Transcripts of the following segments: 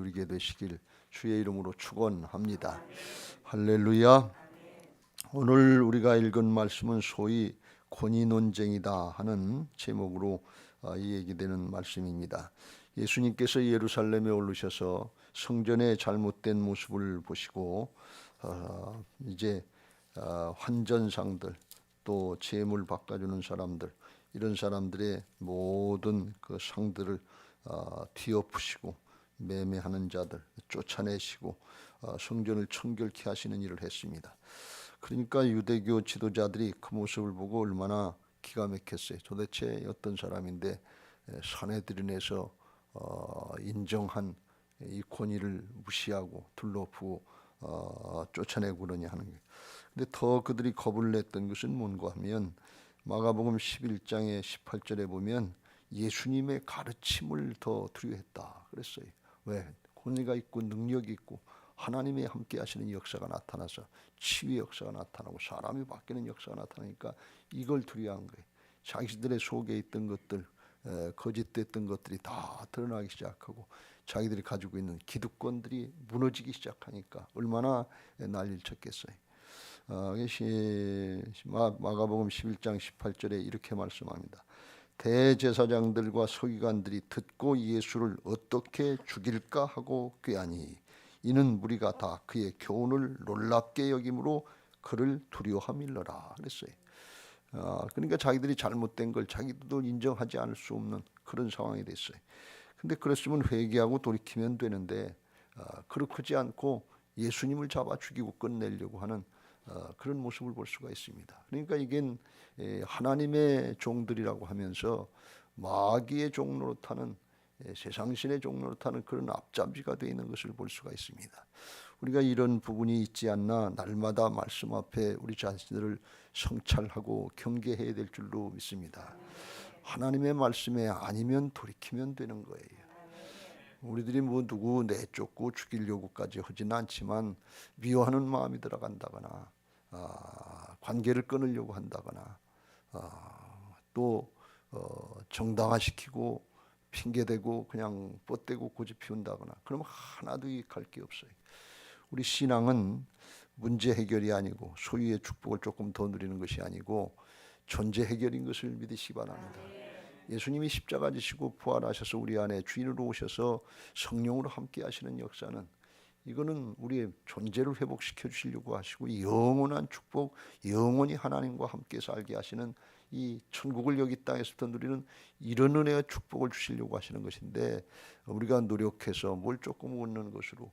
누리게 되시길 주의 이름으로 축원합니다. 할렐루야. 오늘 우리가 읽은 말씀은 소위 권위 논쟁이다 하는 제목으로 아, 이야기되는 말씀입니다. 예수님께서 예루살렘에 오르셔서 성전의 잘못된 모습을 보시고 어, 이제 어, 환전상들 또 재물 바꿔주는 사람들 이런 사람들의 모든 그 상들을 어, 뒤엎으시고 매매하는 자들 쫓아내시고 어, 성전을 청결케 하시는 일을 했습니다. 그러니까 유대교 지도자들이 그 모습을 보고 얼마나 기가 막혔어요. 도대체 어떤 사람인데 에, 사내들인에서 어, 인정한 이 권위를 무시하고 둘러프고 어, 쫓아내고 그러냐 하는 게. 근데 더 그들이 겁을 냈던 것은 뭔가 하면 마가복음 11장의 18절에 보면 예수님의 가르침을 더 두려워했다 그랬어요. 왜? 권위가 있고 능력이 있고 하나님이 함께 하시는 역사가 나타나서 치유의 역사가 나타나고 사람이 바뀌는 역사가 나타나니까 이걸 두려워한 거예요. 자기들의 속에 있던 것들 에, 거짓됐던 것들이 다 드러나기 시작하고 자기들이 가지고 있는 기득권들이 무너지기 시작하니까 얼마나 난리를 쳤겠어요. 어, 마- 마가복음 11장 18절에 이렇게 말씀합니다. 대제사장들과 서기관들이 듣고 예수를 어떻게 죽일까 하고 꾀하니 이는 무리가 다 그의 교훈을 놀랍게 여김으로 그를 두려워함일러라 그랬어요. 아, 그러니까 자기들이 잘못된 걸 자기도 인정하지 않을 수 없는 그런 상황이 됐어요. 근데 그랬으면 회개하고 돌이키면 되는데 아, 그렇지 않고 예수님을 잡아 죽이고 끝내려고 하는 어, 그런 모습을 볼 수가 있습니다. 그러니까 이게 에, 하나님의 종들이라고 하면서 마귀의 종로로 타는 에, 세상 신의 종로로 타는 그런 앞잡이가 되어 있는 것을 볼 수가 있습니다. 우리가 이런 부분이 있지 않나 날마다 말씀 앞에 우리 자신들을 성찰하고 경계해야 될 줄로 믿습니다. 하나님의 말씀에 아니면 돌이키면 되는 거예요. 우리들이 뭐 누구 내쫓고 죽이려고까지 하지는 않지만 미워하는 마음이 들어간다거나 아, 관계를 끊으려고 한다거나 아, 또 어, 정당화시키고 핑계대고 그냥 뻗대고 고집 피운다거나 그러면 하나도 이익할 게 없어요. 우리 신앙은 문제 해결이 아니고 소유의 축복을 조금 더 누리는 것이 아니고 존재 해결인 것을 믿으시기 바랍니다. 예수님이 십자가 지시고 부활하셔서 우리 안에 주인으로 오셔서 성령으로 함께 하시는 역사는 이거는 우리의 존재를 회복시켜 주시려고 하시고 영원한 축복, 영원히 하나님과 함께 살게 하시는 이 천국을 여기 땅에서부터 누리는 이런 은혜와 축복을 주시려고 하시는 것인데 우리가 노력해서 뭘 조금 얻는 것으로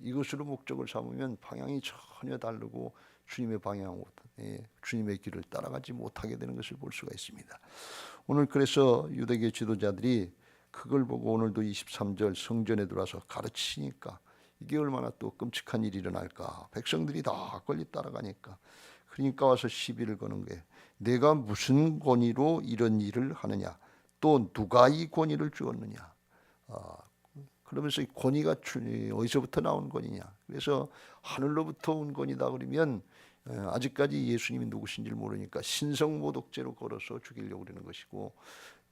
이것으로 목적을 삼으면 방향이 전혀 다르고 주님의 방향, 예, 주님의 길을 따라가지 못하게 되는 것을 볼 수가 있습니다. 오늘 그래서 유대교 지도자들이 그걸 보고 오늘도 23절 성전에 들어와서 가르치니까 이게 얼마나 또 끔찍한 일이 일어날까. 백성들이 다 권리 따라가니까. 그러니까 와서 시비를 거는 거예요. 내가 무슨 권위로 이런 일을 하느냐. 또 누가 이 권위를 주었느냐. 아, 그러면서 이 권위가 주- 어디서부터 나온 권위냐. 그래서 하늘로부터 온 권위다 그러면 에, 아직까지 예수님이 누구신지를 모르니까 신성모독죄로 걸어서 죽이려고 그러는 것이고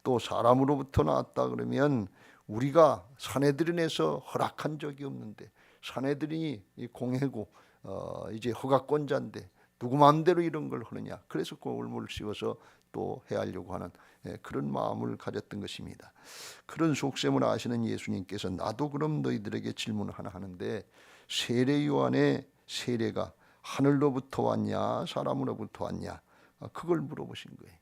또 사람으로부터 나왔다 그러면 우리가 사내들인에서 허락한 적이 없는데 사내들이 이 공해고 어, 이제 허가권자인데 누구 마음대로 이런 걸 하느냐 그래서 그 올무를 씌워서 또 해하려고 하는 예, 그런 마음을 가졌던 것입니다. 그런 속셈을 아시는 예수님께서 나도 그럼 너희들에게 질문을 하나 하는데 세례 요한의 세례가 하늘로부터 왔냐 사람으로부터 왔냐 아, 그걸 물어보신 거예요.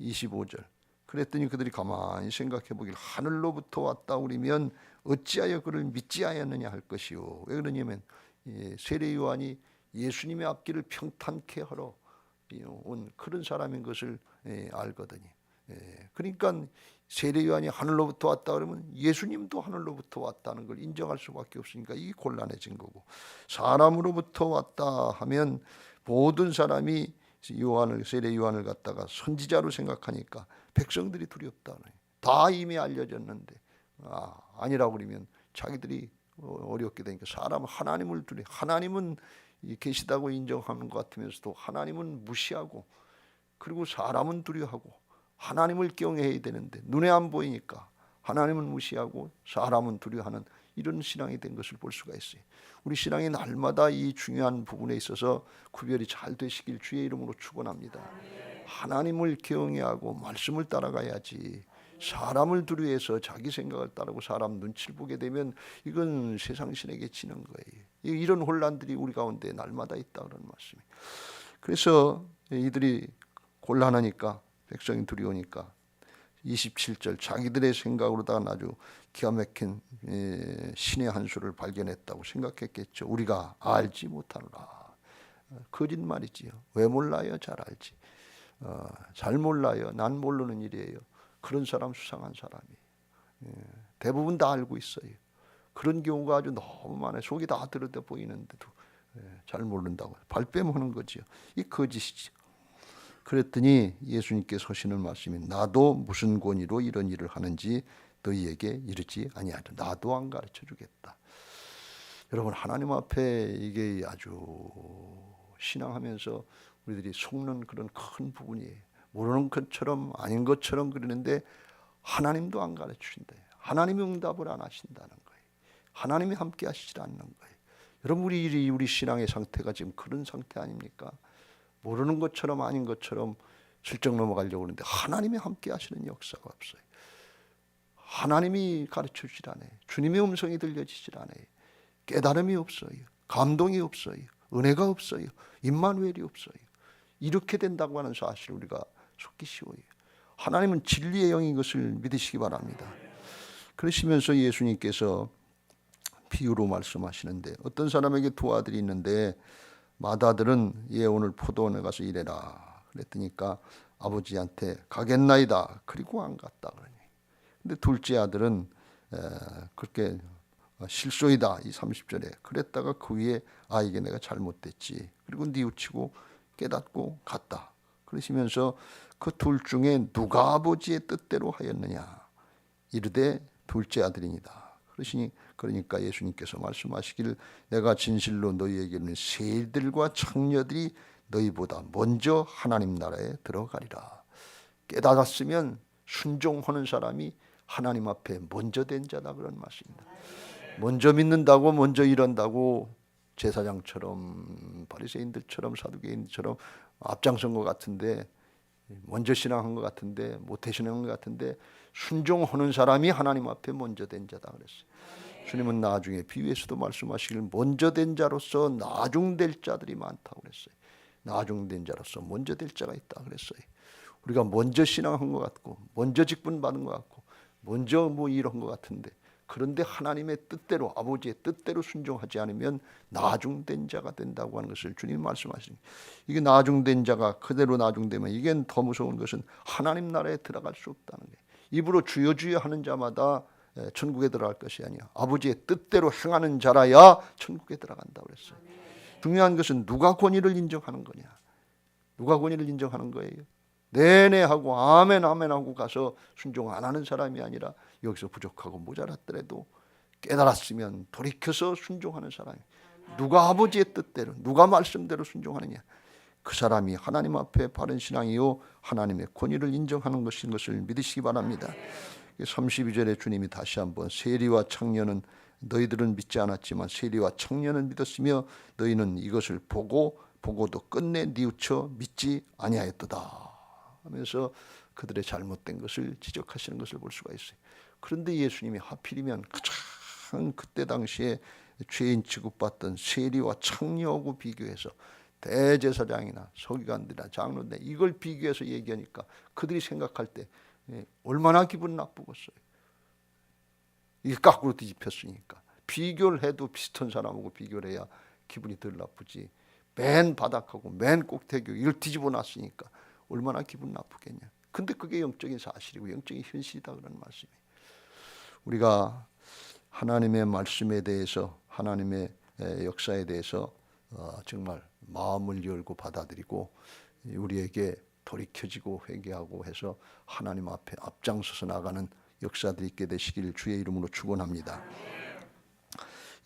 25절. 그랬더니 그들이 가만히 생각해 보길 하늘로부터 왔다 그러면 어찌하여 그를 믿지 아니하느냐 할 것이요. 왜 그러냐면 예, 세례 요한이 예수님의 앞길을 평탄케 하러 이, 온 그런 사람인 것을 예, 알거든요. 예, 그러니까 세례 요한이 하늘로부터 왔다 그러면 예수님도 하늘로부터 왔다는 걸 인정할 수밖에 없으니까 이 곤란해진 거고 사람으로부터 왔다 하면 모든 사람이 요한을 세례 요한을 갖다가 선지자로 생각하니까 백성들이 두렵다. 다 이미 알려졌는데 아, 아니라고 그러면 자기들이 어, 어렵게 되니까 사람 하나님을 두려 하나님은 이 계시다고 인정하는 것 같으면서도 하나님은 무시하고 그리고 사람은 두려워하고 하나님을 경외해야 되는데 눈에 안 보이니까 하나님은 무시하고 사람은 두려워하는 이런 신앙이 된 것을 볼 수가 있어요. 우리 신앙이 날마다 이 중요한 부분에 있어서 구별이 잘 되시길 주의 이름으로 축원합니다. 하나님을 경외하고 말씀을 따라가야지. 사람을 두려해서 자기 생각을 따르고 사람 눈치를 보게 되면 이건 세상 신에게 지는 거예요. 이- 이런 혼란들이 우리 가운데 날마다 있다 그런 말씀이. 그래서 이들이 곤란하니까 백성이 두려우니까 27절 자기들의 생각으로다가 아주 기가 막힌 예, 신의 한 수를 발견했다고 생각했겠죠. 우리가 알지 못하노라. 어, 거짓말이지요. 왜 몰라요? 잘 알지. 어, 잘 몰라요. 난 모르는 일이에요. 그런 사람 수상한 사람이. 예, 대부분 다 알고 있어요. 그런 경우가 아주 너무 많아요. 속이 다 들여다 보이는데도 예, 잘 모른다고 발뺌하는 거지요. 이 거짓이죠. 그랬더니 예수님께서 하시는 말씀이 나도 무슨 권위로 이런 일을 하는지 너희에게 이르지 아니하리라. 나도 안 가르쳐 주겠다. 여러분 하나님 앞에 이게 아주 신앙하면서 우리들이 속는 그런 큰 부분이에요. 모르는 것처럼 아닌 것처럼 그러는데 하나님도 안 가르쳐 주신다. 하나님이 응답을 안 하신다는 거예요. 하나님이 함께 하시지 않는 거예요. 여러분 우리 우리 신앙의 상태가 지금 그런 상태 아닙니까? 모르는 것처럼 아닌 것처럼 슬쩍 넘어가려고 하는데 하나님이 함께 하시는 역사가 없어요. 하나님이 가르쳐 주질 않아요. 주님의 음성이 들려지질 않아요. 깨달음이 없어요. 감동이 없어요. 은혜가 없어요. 임마누엘이 없어요. 이렇게 된다고 하는 사실을 우리가 속기 쉬워요. 하나님은 진리의 영인 것을 믿으시기 바랍니다. 그러시면서 예수님께서 비유로 말씀하시는데 어떤 사람에게 두 아들이 있는데 맏아들은 얘 오늘 포도원에 가서 일해라. 그랬더니까 아버지한테 가겠나이다. 그리고 안 갔다 그러니. 근데 둘째 아들은 에, 그렇게 실소이다 이 30절에. 그랬다가 그 위에 아 이게 내가 잘못됐지. 그리고 뉘우치고 깨닫고 갔다 그러시면서 그 둘 중에 누가 아버지의 뜻대로 하였느냐 이르되 둘째 아들이니다 그러시니 그러니까 예수님께서 말씀하시기를 내가 진실로 너희에게는 새들과 창녀들이 너희보다 먼저 하나님 나라에 들어가리라. 깨달았으면 순종하는 사람이 하나님 앞에 먼저 된 자다 그런 말씀입니다. 먼저 믿는다고 먼저 이런다고 제사장처럼 바리새인들처럼 사두개인처럼 앞장선 것 같은데 먼저 신앙한 것 같은데 못해 신앙한 것 같은데 순종하는 사람이 하나님 앞에 먼저 된 자다 그랬어요. 주님은 나중에 비유에서도 말씀하시길 먼저 된 자로서 나중될 자들이 많다고 그랬어요. 나중된 자로서 먼저 될 자가 있다 그랬어요. 우리가 먼저 신앙한 것 같고 먼저 직분 받은 것 같고 먼저 뭐 이런 것 같은데 그런데 하나님의 뜻대로 아버지의 뜻대로 순종하지 않으면 나중된 자가 된다고 하는 것을 주님 말씀하십니다. 이게 나중된 자가 그대로 나중되면 이게 더 무서운 것은 하나님 나라에 들어갈 수 없다는 거예요. 입으로 주여 주여 하는 자마다 에, 천국에 들어갈 것이 아니야. 아버지의 뜻대로 행하는 자라야 천국에 들어간다 그랬어요. 중요한 것은 누가 권위를 인정하는 거냐. 누가 권위를 인정하는 거예요. 네네 하고 아멘 아멘 하고 가서 순종 안 하는 사람이 아니라 여기서 부족하고 모자랐더라도 깨달았으면 돌이켜서 순종하는 사람이 누가 아버지의 뜻대로 누가 말씀대로 순종하느냐 그 사람이 하나님 앞에 바른 신앙이요 하나님의 권위를 인정하는 것인 것을 믿으시기 바랍니다. 32절에 주님이 다시 한번 세리와 창녀는 너희들은 믿지 않았지만 세리와 청년은 믿었으며 너희는 이것을 보고 보고도 끝내 뉘우쳐 믿지 아니하였도다 하면서 그들의 잘못된 것을 지적하시는 것을 볼 수가 있어요. 그런데 예수님이 하필이면 가장 그때 당시에 죄인 취급받던 세리와 창녀하고 비교해서 대제사장이나 서기관들이나 장로들 이걸 비교해서 얘기하니까 그들이 생각할 때 예, 얼마나 기분 나쁘겠어요. 이게 거꾸로 뒤집혔으니까 비교를 해도 비슷한 사람하고 비교를 해야 기분이 덜 나쁘지. 맨 바닥하고 맨 꼭대기 이걸 뒤집어 놨으니까 얼마나 기분 나쁘겠냐. 근데 그게 영적인 사실이고 영적인 현실이다 그런 말씀이에요. 우리가 하나님의 말씀에 대해서 하나님의 에, 역사에 대해서 어, 정말 마음을 열고 받아들이고 우리에게 돌이켜지고 회개하고 해서 하나님 앞에 앞장서서 나가는 역사들이 있게 되시길 주의 이름으로 축원합니다.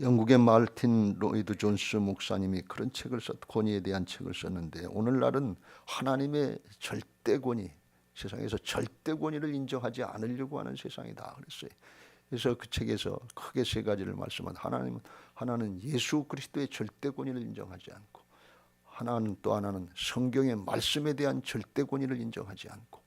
영국의 말틴 로이드 존스 목사님이 그런 책을 썼 권위에 대한 책을 썼는데 오늘날은 하나님의 절대 권위 세상에서 절대 권위를 인정하지 않으려고 하는 세상이다 그랬어요. 그래서 그 책에서 크게 세 가지를 말씀한 하나님은 하나는 예수 그리스도의 절대 권위를 인정하지 않고 하나는 또 하나는 성경의 말씀에 대한 절대 권위를 인정하지 않고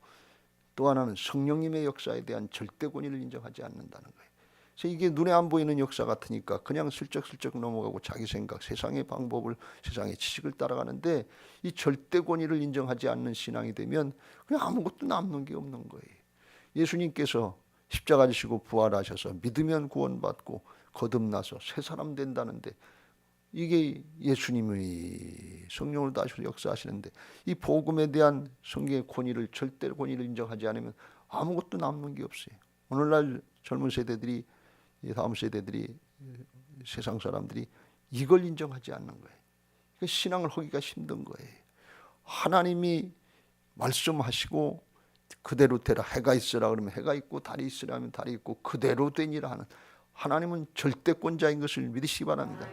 또 하나는 성령님의 역사에 대한 절대 권위를 인정하지 않는다는 거예요. 그래서 이게 눈에 안 보이는 역사 같으니까 그냥 슬쩍슬쩍 넘어가고 자기 생각, 세상의 방법을, 세상의 지식을 따라가는데 이 절대 권위를 인정하지 않는 신앙이 되면 그냥 아무것도 남는 게 없는 거예요. 예수님께서 십자가 지시고 부활하셔서 믿으면 구원받고 거듭나서 새 사람 된다는데 이게 예수님의 성령을 다시서 역사하시는데 이 복음에 대한 성경의 권위를 절대 권위를 인정하지 않으면 아무것도 남는 게 없어요. 오늘날 젊은 세대들이 이 다음 세대들이 세상 사람들이 이걸 인정하지 않는 거예요. 그 신앙을 하기가 힘든 거예요. 하나님이 말씀하시고 그대로 되라 해가 있으라 그러면 해가 있고 달이 있으라 하면 달이 있고 그대로 되니라 하는 하나님은 절대권자인 것을 믿으시기 바랍니다.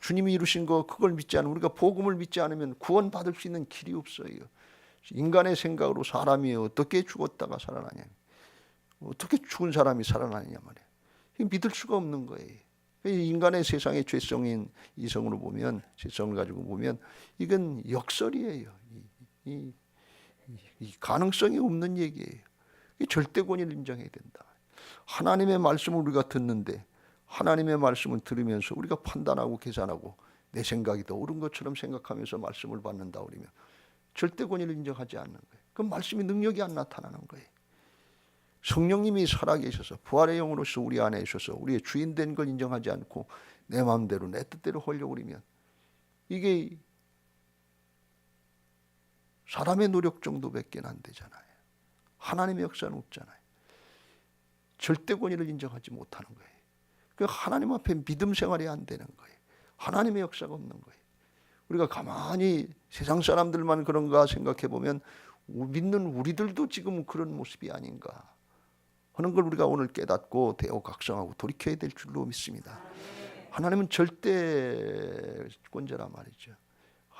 주님이 이루신 거 그걸 믿지 않으면 우리가 복음을 믿지 않으면 구원 받을 수 있는 길이 없어요. 인간의 생각으로 사람이 어떻게 죽었다가 살아나냐? 어떻게 죽은 사람이 살아나느냐 말이야. 믿을 수가 없는 거예요. 인간의 세상의 죄성인 이성으로 보면 죄성을 가지고 보면 이건 역설이에요. 이, 이, 이 가능성이 없는 얘기예요. 절대 권위를 인정해야 된다. 하나님의 말씀을 우리가 듣는데 하나님의 말씀을 들으면서 우리가 판단하고 계산하고 내 생각이 더 옳은 것처럼 생각하면서 말씀을 받는다 그러면 절대 권위를 인정하지 않는 거예요. 그 말씀이 능력이 안 나타나는 거예요. 성령님이 살아계셔서 부활의 영으로서 우리 안에 있어서 우리의 주인 된 걸 인정하지 않고 내 마음대로 내 뜻대로 하려고 그러면 이게 사람의 노력 정도밖에 안 되잖아요. 하나님의 역사는 없잖아요. 절대 권위를 인정하지 못하는 거예요. 그 하나님 앞에 믿음 생활이 안 되는 거예요. 하나님의 역사가 없는 거예요. 우리가 가만히 세상 사람들만 그런가 생각해 보면 믿는 우리들도 지금 그런 모습이 아닌가 하는 걸 우리가 오늘 깨닫고 대오 각성하고 돌이켜야 될 줄로 믿습니다. 하나님은 절대 권자란 말이죠.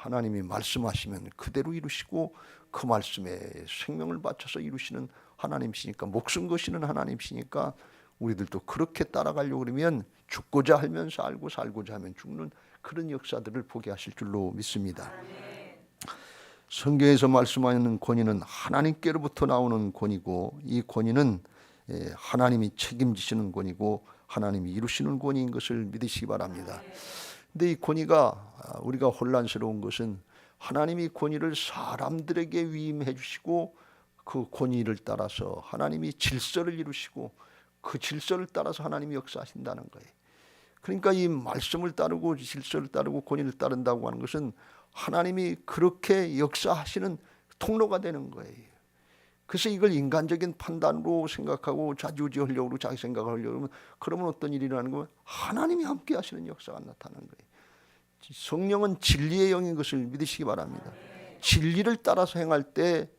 하나님이 말씀하시면 그대로 이루시고 그 말씀에 생명을 바쳐서 이루시는 하나님이시니까 목숨 거시는 하나님이시니까 우리들도 그렇게 따라가려고 그러면 죽고자 하면서 알고 살고자 하면 죽는 그런 역사들을 보게 하실 줄로 믿습니다. 성경에서 말씀하는 권위는 하나님께로부터 나오는 권위고 이 권위는 예, 하나님이 책임지시는 권위고 하나님이 이루시는 권위인 것을 믿으시기 바랍니다. 근데 이 권위가 아, 우리가 혼란스러운 것은 하나님이 권위를 사람들에게 위임해 주시고 그 권위를 따라서 하나님이 질서를 이루시고 그 질서를 따라서 하나님이 역사하신다는 거예요. 그러니까 이 말씀을 따르고 질서를 따르고 권위를 따른다고 하는 것은 하나님이 그렇게 역사하시는 통로가 되는 거예요. 그래서 이걸 인간적인 판단으로 생각하고 좌지우지하려고 그러고 자기 생각을 하려고 그러면 그러면 어떤 일이 일어나는 거면 하나님이 함께 하시는 역사가 나타나는 거예요. 성령은 진리의 영인 것을 믿으시기 바랍니다. 진리를 따라서 행할 때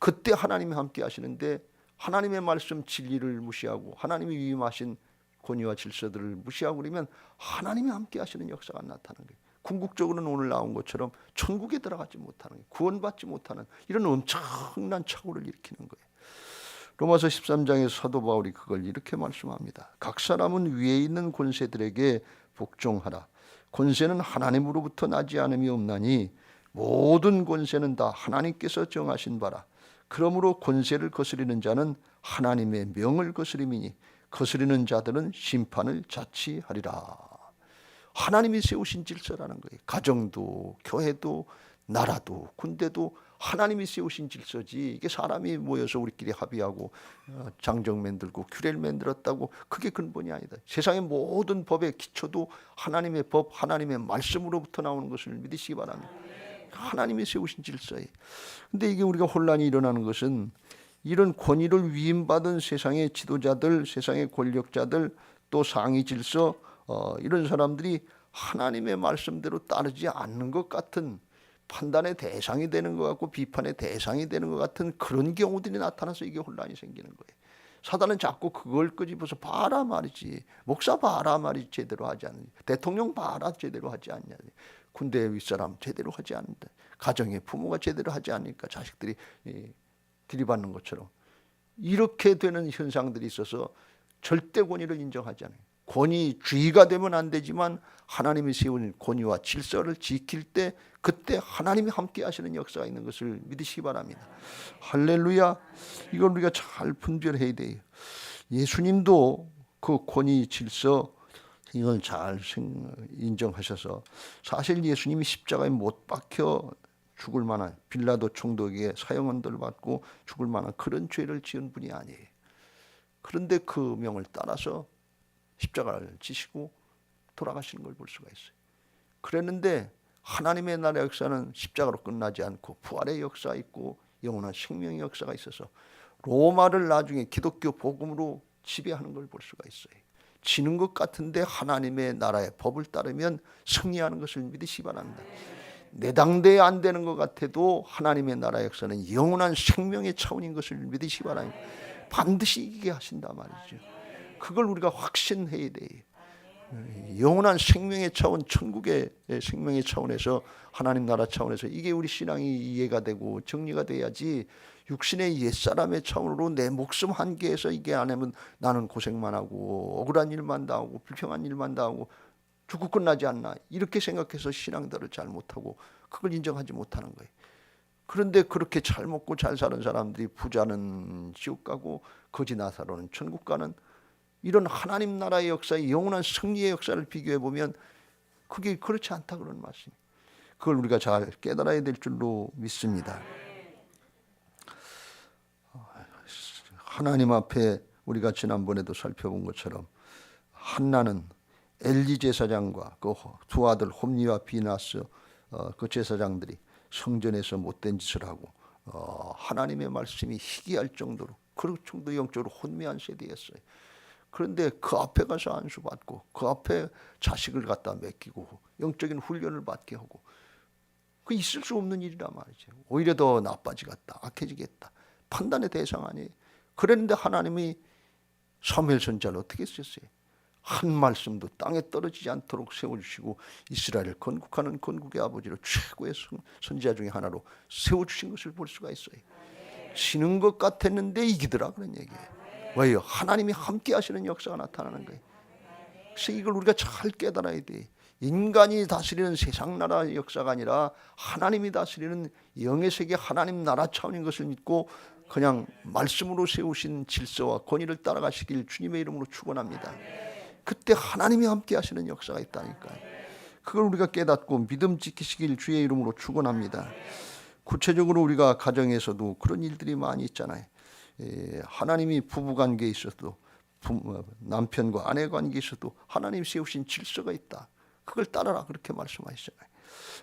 그때 하나님이 함께 하시는데 하나님의 말씀 진리를 무시하고 하나님이 위임하신 권위와 질서들을 무시하고 그러면 하나님이 함께 하시는 역사가 나타나는 거예요. 궁극적으로는 오늘 나온 것처럼 천국에 들어가지 못하는. 구원받지 못하는 이런 엄청난 착오를 일으키는 거예요. 로마서 13장의 사도 바울이 그걸 이렇게 말씀합니다. 각 사람은 위에 있는 권세들에게 복종하라. 권세는 하나님으로부터 나지 않음이 없나니 모든 권세는 다 하나님께서 정하신 바라. 그러므로 권세를 거스리는 자는 하나님의 명을 거스림이니 거스리는 자들은 심판을 자치하리라. 하나님이 세우신 질서라는 거예요. 가정도 교회도 나라도 군대도 하나님이 세우신 질서지 이게 사람이 모여서 우리끼리 합의하고 어, 장정 만들고 규례를 만들었다고 그게 근본이 아니다. 세상의 모든 법의 기초도 하나님의 법, 하나님의 말씀으로부터 나오는 것을 믿으시기 바랍니다. 하나님이 세우신 질서에. 근데 이게 우리가 혼란이 일어나는 것은 이런 권위를 위임받은 세상의 지도자들, 세상의 권력자들, 또 상위 질서 어, 이런 사람들이 하나님의 말씀대로 따르지 않는 것 같은 판단의 대상이 되는 것 같고 비판의 대상이 되는 것 같은 그런 경우들이 나타나서 이게 혼란이 생기는 거예요. 사단은 자꾸 그걸 끄집어서 봐라 말이지. 목사 봐라 말이지 제대로 하지 않는. 대통령 봐라 제대로 하지 않냐. 군대 윗사람 제대로 하지 않는다. 가정의 부모가 제대로 하지 않으니까 자식들이 들이받는 것처럼 이렇게 되는 현상들이 있어서 절대 권위를 인정하지 않아요. 권위주의가 되면 안 되지만 하나님이 세운 권위와 질서를 지킬 때 그때 하나님이 함께 하시는 역사가 있는 것을 믿으시기 바랍니다. 할렐루야. 이걸 우리가 잘 분별해야 돼요. 예수님도 그 권위 질서 이걸 잘 생- 인정하셔서 사실 예수님이 십자가에 못 박혀 죽을 만한 빌라도 총독에게 사형언도를 받고 죽을 만한 그런 죄를 지은 분이 아니에요. 그런데 그 명을 따라서 십자가를 지시고 돌아가시는 걸 볼 수가 있어요. 그랬는데 하나님의 나라의 역사는 십자가로 끝나지 않고 부활의 역사 있고 영원한 생명의 역사가 있어서 로마를 나중에 기독교 복음으로 지배하는 걸 볼 수가 있어요. 지는 것 같은데 하나님의 나라의 법을 따르면 승리하는 것을 믿으시 기 바랍니다. 내 당대에 안 되는 것 같아도 하나님의 나라 역사는 영원한 생명의 차원인 것을 믿으시 기 바랍니다. 반드시 이기게 하신다 말이죠. 그걸 우리가 확신해야 돼요. 영원한 생명의 차원, 천국의 생명의 차원에서 하나님 나라 차원에서 이게 우리 신앙이 이해가 되고 정리가 돼야지 육신의 옛사람의 차원으로 내 목숨 한계에서 이게 안 하면 나는 고생만 하고 억울한 일만 당하고 불평한 일만 당하고 죽고 끝나지 않나 이렇게 생각해서 신앙들을 잘 못하고 그걸 인정하지 못하는 거예요. 그런데 그렇게 잘 먹고 잘 사는 사람들이 부자는 지옥 가고 거지 나사로는 천국 가는 이런 하나님 나라의 역사의 영원한 승리의 역사를 비교해 보면 그게 그렇지 않다 그런 말씀. 그걸 우리가 잘 깨달아야 될 줄로 믿습니다. 하나님 앞에 우리가 지난번에도 살펴본 것처럼 한나는 엘리 제사장과 그 두 아들 홈리와 비나스 어, 그 제사장들이 성전에서 못된 짓을 하고 어, 하나님의 말씀이 희귀할 정도로 그럴 정도 영적으로 혼미한 세대였어요. 그런데 그 앞에 가서 안수 받고 그 앞에 자식을 갖다 맡기고 영적인 훈련을 받게 하고 그 있을 수 없는 일이란 말이죠. 오히려 더 나빠지겠다, 악해지겠다. 판단의 대상 아니에요. 그랬는데 하나님이 사무엘 선자를 어떻게 썼어요? 한 말씀도 땅에 떨어지지 않도록 세워주시고 이스라엘을 건국하는 건국의 아버지로 최고의 선- 선지자 중에 하나로 세워주신 것을 볼 수가 있어요. 지는 것 같았는데 이기더라 그런 얘기예요. 왜요? 하나님이 함께 하시는 역사가 나타나는 거예요. 그래서 이걸 우리가 잘 깨달아야 돼. 인간이 다스리는 세상 나라의 역사가 아니라 하나님이 다스리는 영의 세계 하나님 나라 차원인 것을 믿고 그냥 말씀으로 세우신 질서와 권위를 따라가시길 주님의 이름으로 축원합니다. 그때 하나님이 함께 하시는 역사가 있다니까요. 그걸 우리가 깨닫고 믿음 지키시길 주의 이름으로 축원합니다. 구체적으로 우리가 가정에서도 그런 일들이 많이 있잖아요. 예, 하나님이 부부 관계에 있어도 부- 어, 남편과 아내 관계에 있어도 하나님 세우신 질서가 있다. 그걸 따라라 그렇게 말씀하시잖아요.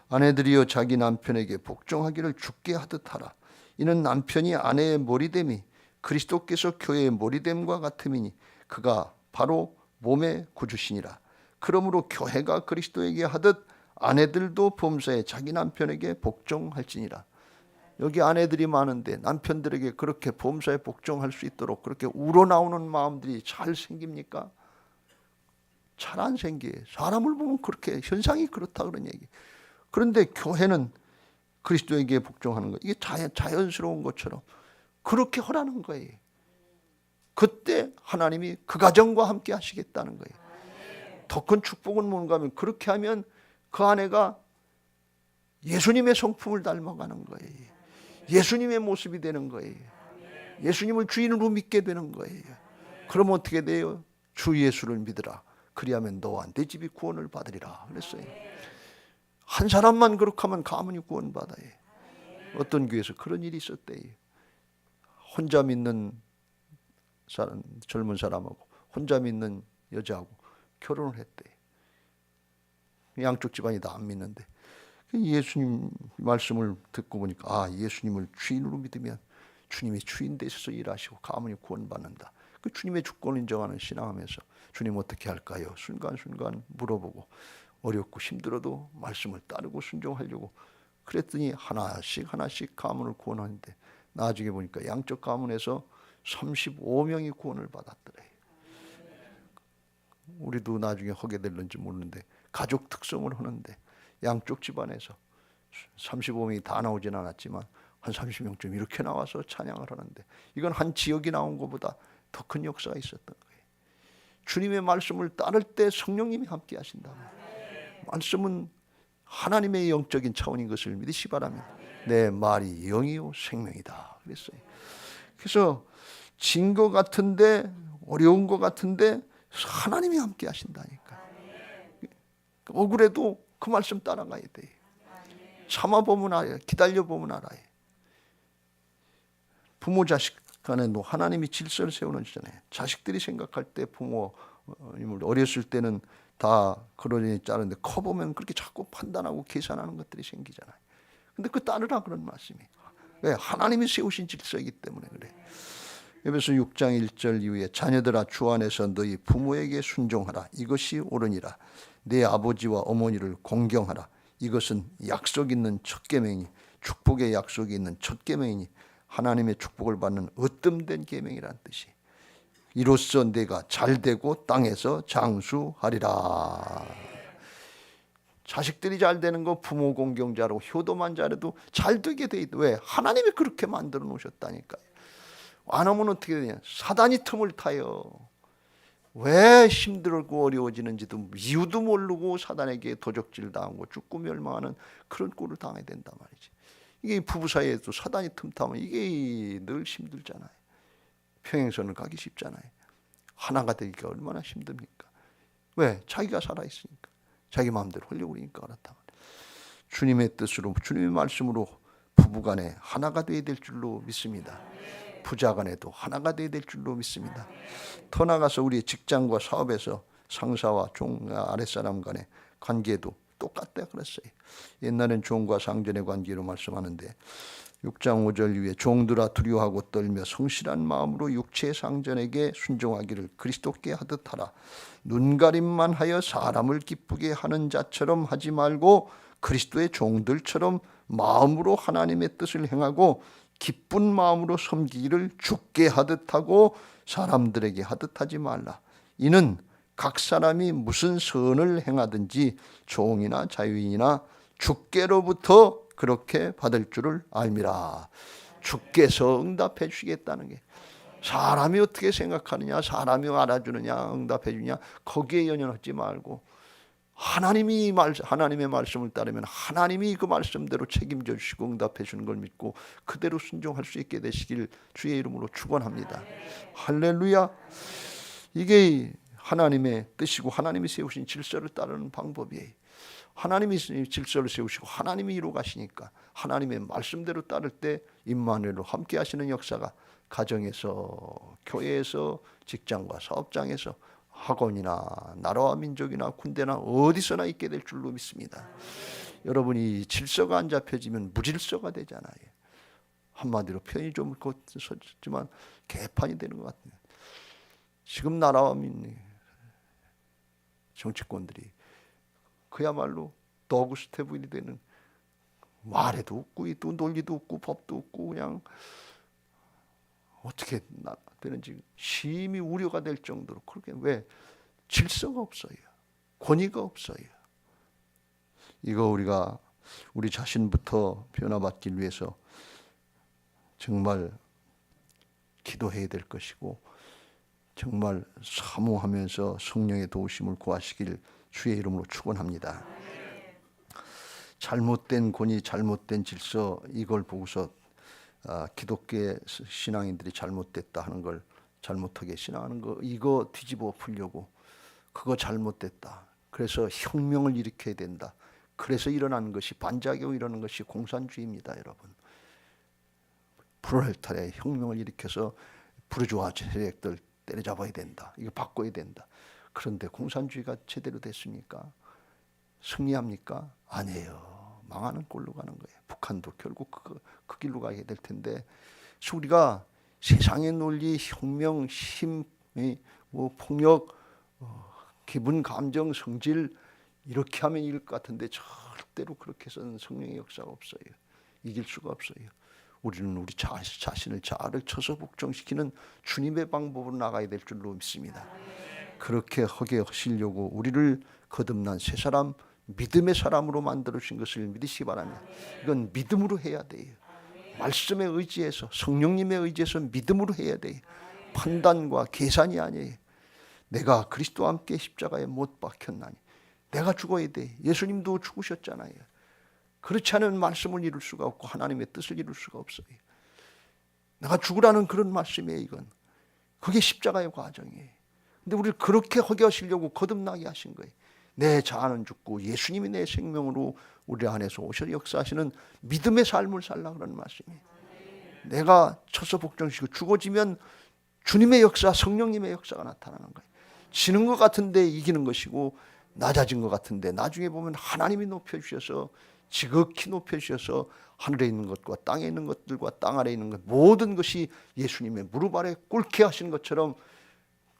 아내들이여 자기 남편에게 복종하기를 죽게 하듯 하라. 이는 남편이 아내의 머리됨이 그리스도께서 교회의 머리됨과 같음이니 그가 바로 몸의 구주시니라. 그러므로 교회가 그리스도에게 하듯 아내들도 범사에 자기 남편에게 복종할지니라. 여기 아내들이 많은데 남편들에게 그렇게 범사에 복종할 수 있도록 그렇게 우러나오는 마음들이 잘 생깁니까? 잘 안 생겨요. 사람을 보면 그렇게 현상이 그렇다 그런 얘기. 그런데 교회는 그리스도에게 복종하는 거 이게 자연, 자연스러운 것처럼 그렇게 하라는 거예요. 그때 하나님이 그 가정과 함께 하시겠다는 거예요. 더 큰 축복은 뭔가 하면 그렇게 하면 그 아내가 예수님의 성품을 닮아가는 거예요. 예수님의 모습이 되는 거예요. 예수님을 주인으로 믿게 되는 거예요. 그럼 어떻게 돼요? 주 예수를 믿으라. 그리하면 너와 내 집이 구원을 받으리라. 그랬어요. 한 사람만 그렇게 하면 가문이 구원받아요. 어떤 교회에서 그런 일이 있었대요. 혼자 믿는 사람, 젊은 사람하고 혼자 믿는 여자하고 결혼을 했대. 양쪽 집안이 다 안 믿는데 그 예수님 말씀을 듣고 보니까 아 예수님을 주인으로 믿으면 주님이 주인 되셔서 일하시고 가문이 구원받는다. 그 주님의 주권을 인정하는 신앙하면서 주님 어떻게 할까요? 순간순간 물어보고 어렵고 힘들어도 말씀을 따르고 순종하려고 그랬더니 하나씩 하나씩 가문을 구원하는데 나중에 보니까 양쪽 가문에서 35명이 구원을 받았더래요. 우리도 나중에 하게 될는지 모르는데 가족 특성을 하는데 양쪽 집안에서 35명이 다 나오진 않았지만 한 30명쯤 이렇게 나와서 찬양을 하는데 이건 한 지역이 나온 것보다 더 큰 역사가 있었던 거예요. 주님의 말씀을 따를 때 성령님이 함께 하신다. 말씀은 하나님의 영적인 차원인 것을 믿으시 바랍니다. 내 말이 영이요 생명이다. 그랬어요. 그래서 진 것 같은데 어려운 것 같은데 하나님이 함께 하신다니까. 억울해도 그 말씀 따라가야 돼. 참아보면 알아요. 기다려보면 알아요. 부모 자식 간에도 하나님이 질서를 세워놓으시잖아요. 자식들이 생각할 때 부모님을 어렸을 때는 다 그러니 짜는데 커 보면 그렇게 자꾸 판단하고 계산하는 것들이 생기잖아요. 근데 그 따르라 그런 말씀이. 왜? 하나님이 세우신 질서이기 때문에 그래. 에베소 6장 1절 이후에 자녀들아 주 안에서 너희 부모에게 순종하라 이것이 옳으니라 내 아버지와 어머니를 공경하라. 이것은 약속 있는 첫 계명이 축복의 약속이 있는 첫 계명이니 하나님의 축복을 받는 으뜸된 계명이란 뜻이. 이로써 내가 잘 되고 땅에서 장수하리라. 자식들이 잘 되는 거 부모 공경자로 효도만 잘해도 잘 되게 돼 있다 왜? 하나님이 그렇게 만들어 놓으셨다니까요. 안 하면 어떻게 되냐? 사단이 틈을 타요. 왜 힘들고 어려워지는지도 이유도 모르고 사단에게 도적질 당하고 죽고 멸망하는 그런 꼴을 당해야 된단 말이지. 이게 부부 사이에도 사단이 틈 타면 이게 늘 힘들잖아요. 평행선을 가기 쉽잖아요. 하나가 되기가 얼마나 힘듭니까? 왜? 자기가 살아있으니까. 자기 마음대로 하려고 그러니까 그렇다. 주님의 뜻으로 주님의 말씀으로 부부간에 하나가 되어야 될 줄로 믿습니다. 부자 간에도 하나가 되어야 될 줄로 믿습니다. 더 나가서 우리 직장과 사업에서 상사와 종 아랫사람 간의 관계도 똑같다 그랬어요. 옛날엔 종과 상전의 관계로 말씀하는데 6장 5절 위에 종들아 두려워하고 떨며 성실한 마음으로 육체의 상전에게 순종하기를 그리스도께 하듯 하라. 눈가림만 하여 사람을 기쁘게 하는 자처럼 하지 말고 그리스도의 종들처럼 마음으로 하나님의 뜻을 행하고 기쁜 마음으로 섬기기를 죽게 하듯 하고 사람들에게 하듯 하지 말라. 이는 각 사람이 무슨 선을 행하든지 종이나 자유인이나 주께로부터 그렇게 받을 줄을 알미라. 주께서 응답해 주시겠다는 게 사람이 어떻게 생각하느냐, 사람이 알아주느냐, 응답해 주냐 거기에 연연하지 말고 하나님이 말 하나님의 말씀을 따르면 하나님이 그 말씀대로 책임져 주시고 응답해 주는 걸 믿고 그대로 순종할 수 있게 되시길 주의 이름으로 축원합니다. 할렐루야. 이게 하나님의 뜻이고 하나님이 세우신 질서를 따르는 방법이에요. 하나님이 질서를 세우시고 하나님이 이루 가시니까 하나님의 말씀대로 따를 때 임마누엘로 함께 하시는 역사가 가정에서 교회에서 직장과 사업장에서 학원이나 나라와 민족이나 군대나 어디서나 있게 될 줄로 믿습니다. 여러분이 질서가 안 잡혀지면 무질서가 되잖아요. 한마디로 편이 좀 걷지만 개판이 되는 것 같아요. 지금 나라와 민 정치권들이 그야말로 더그 스테블이 되는 말에도 없고 또 논리도 없고 법도 없고 그냥 어떻게 되는지 심히 우려가 될 정도로 그렇게 왜 질서가 없어요. 권위가 없어요. 이거 우리가 우리 자신부터 변화받기 위해서 정말 기도해야 될 것이고 정말 사모하면서 성령의 도우심을 구하시길 주의 이름으로 축원합니다. 잘못된 권위, 잘못된 질서 이걸 보고서 아, 기독교 신앙인들이 잘못됐다 하는 걸 잘못하게 신앙하는 거 이거 뒤집어 풀려고 그거 잘못됐다. 그래서 혁명을 일으켜야 된다. 그래서 일어나는 것이 반작용 일어나는 것이 공산주의입니다, 여러분. 프로레타리아의 혁명을 일으켜서 부르주아 세력들 때려잡아야 된다. 이거 바꿔야 된다. 그런데 공산주의가 제대로 됐습니까? 승리합니까? 아니에요. 망하는 꼴로 가는 거예요. 북한도 결국 그, 그 길로 가게 될 텐데 우리가 세상의 논리, 혁명, 힘, 뭐 폭력, 어, 기분, 감정, 성질 이렇게 하면 이길 것 같은데 절대로 그렇게 해서는 성령의 역사가 없어요. 이길 수가 없어요. 우리는 우리 자, 자신을 자아를 쳐서 복종시키는 주님의 방법으로 나가야 될 줄로 믿습니다. 그렇게 하게 하시려고 우리를 거듭난 새 사람, 믿음의 사람으로 만들어 주신 것을 믿으시기 바랍니다. 이건 믿음으로 해야 돼요. 말씀에 의지해서 성령님의 의지해서 믿음으로 해야 돼요. 판단과 계산이 아니에요. 내가 그리스도와 함께 십자가에 못 박혔나니 내가 죽어야 돼. 예수님도 죽으셨잖아요. 그렇지 않은 말씀을 이룰 수가 없고 하나님의 뜻을 이룰 수가 없어요. 내가 죽으라는 그런 말씀이에요, 이건. 그게 십자가의 과정이에요. 근데 우리를 그렇게 허게 하시려고 거듭나게 하신 거예요. 내 자아는 죽고 예수님이 내 생명으로 우리 안에서 오셔 역사하시는 믿음의 삶을 살라 그런 말씀이에요. 내가 쳐서 복종시고 죽어지면 주님의 역사, 성령님의 역사가 나타나는 거예요. 지는 것 같은데 이기는 것이고 낮아진 것 같은데 나중에 보면 하나님이 높여주셔서 지극히 높여주셔서 하늘에 있는 것과 땅에 있는 것들과 땅 아래에 있는 것 모든 것이 예수님의 무릎 아래 꿇게 하신 것처럼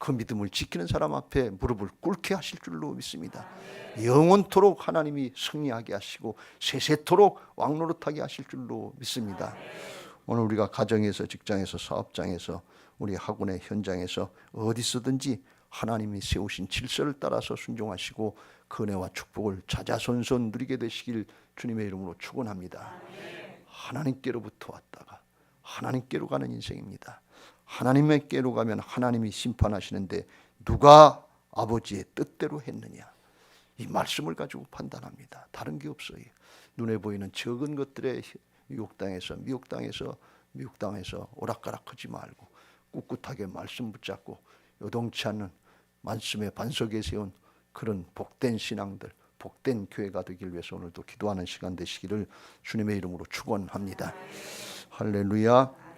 그 믿음을 지키는 사람 앞에 무릎을 꿇게 하실 줄로 믿습니다. 영원토록 하나님이 승리하게 하시고 세세토록 왕노릇하게 하실 줄로 믿습니다. 오늘 우리가 가정에서 직장에서 사업장에서 우리 학원의 현장에서 어디서든지 하나님이 세우신 질서를 따라서 순종하시고 그 은혜와 축복을 자자손손 누리게 되시길 주님의 이름으로 축원합니다. 하나님께로부터 왔다가 하나님께로 가는 인생입니다. 하나님께로 가면 하나님이 심판하시는데 누가 아버지의 뜻대로 했느냐 이 말씀을 가지고 판단합니다. 다른 게 없어요. 눈에 보이는 적은 것들에 미혹당해서 미혹당해서 미혹당해서 오락가락하지 말고 꿋꿋하게 말씀 붙잡고 요동치 않는 말씀의 반석에 세운 그런 복된 신앙들, 복된 교회가 되길 위해서 오늘도 기도하는 시간 되시기를 주님의 이름으로 축원합니다. 할렐루야.